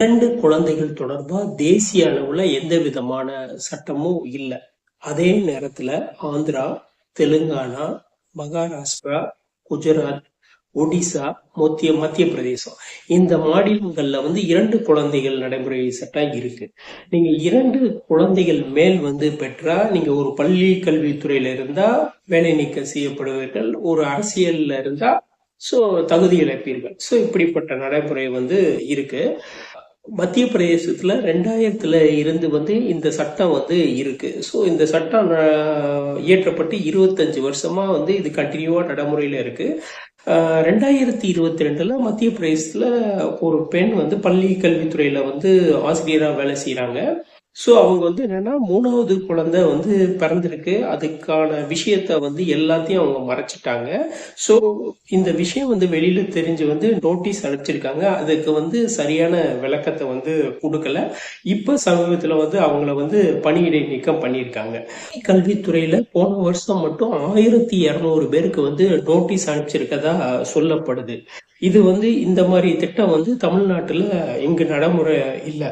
இரண்டு குழந்தைகள் தொடர்பா தேசிய அளவுல எந்த விதமான சட்டமும் இல்லை. அதே நேரத்துல ஆந்திரா தெலுங்கானா மகாராஷ்டிரா குஜராத் ஒடிசா மத்திய மத்திய பிரதேசம். இந்த மாநிலங்கள்ல வந்து இரண்டு குழந்தைகள் நடைமுறை சட்டம் இருக்கு. நீங்க இரண்டு குழந்தைகள் மேல் வந்து பெற்றா நீங்க ஒரு பள்ளி கல்வித்துறையில இருந்தா வேலை நீக்கம் செய்யப்படுவீர்கள். ஒரு அரசியல்ல இருந்தா சோ தகுதி இழப்பீர்கள். சோ இப்படிப்பட்ட நடைமுறை வந்து இருக்கு. மத்திய பிரதேசத்தில் ரெண்டாயிரத்தில் இருந்து வந்து இந்த சட்டம் வந்து இருக்குது ஸோ இந்த சட்டம் இயற்றப்பட்டு இருபத்தஞ்சி வருஷமாக வந்து இது கண்டினியூவாக நடைமுறையில் இருக்குது ரெண்டாயிரத்தி இருபத்தி ரெண்டில் மத்திய பிரதேசத்தில் ஒரு பெண் வந்து பள்ளி கல்வித்துறையில் வந்து ஆசிரியராக வேலை செய்கிறாங்க ஸோ அவங்க வந்து என்னன்னா மூணாவது குழந்தை வந்து பிறந்திருக்கு. அதுக்கான விஷயத்த வந்து எல்லாத்தையும் அவங்க மறைச்சிட்டாங்க. ஸோ இந்த விஷயம் வந்து வெளியில தெரிஞ்சு வந்து நோட்டீஸ் அனுப்பிச்சிருக்காங்க. அதுக்கு வந்து சரியான விளக்கத்தை வந்து கொடுக்கல. இப்போ சமீபத்தில் வந்து அவங்கள வந்து பணியிடை நீக்கம் பண்ணியிருக்காங்க. கல்வித்துறையில போன வருஷம் மட்டும் ஆயிரத்தி இரநூறு பேருக்கு வந்து நோட்டீஸ் அனுப்பிச்சிருக்கதா சொல்லப்படுது. இது வந்து இந்த மாதிரி திட்டம் வந்து தமிழ்நாட்டுல இங்கு நடைமுறை இல்லை.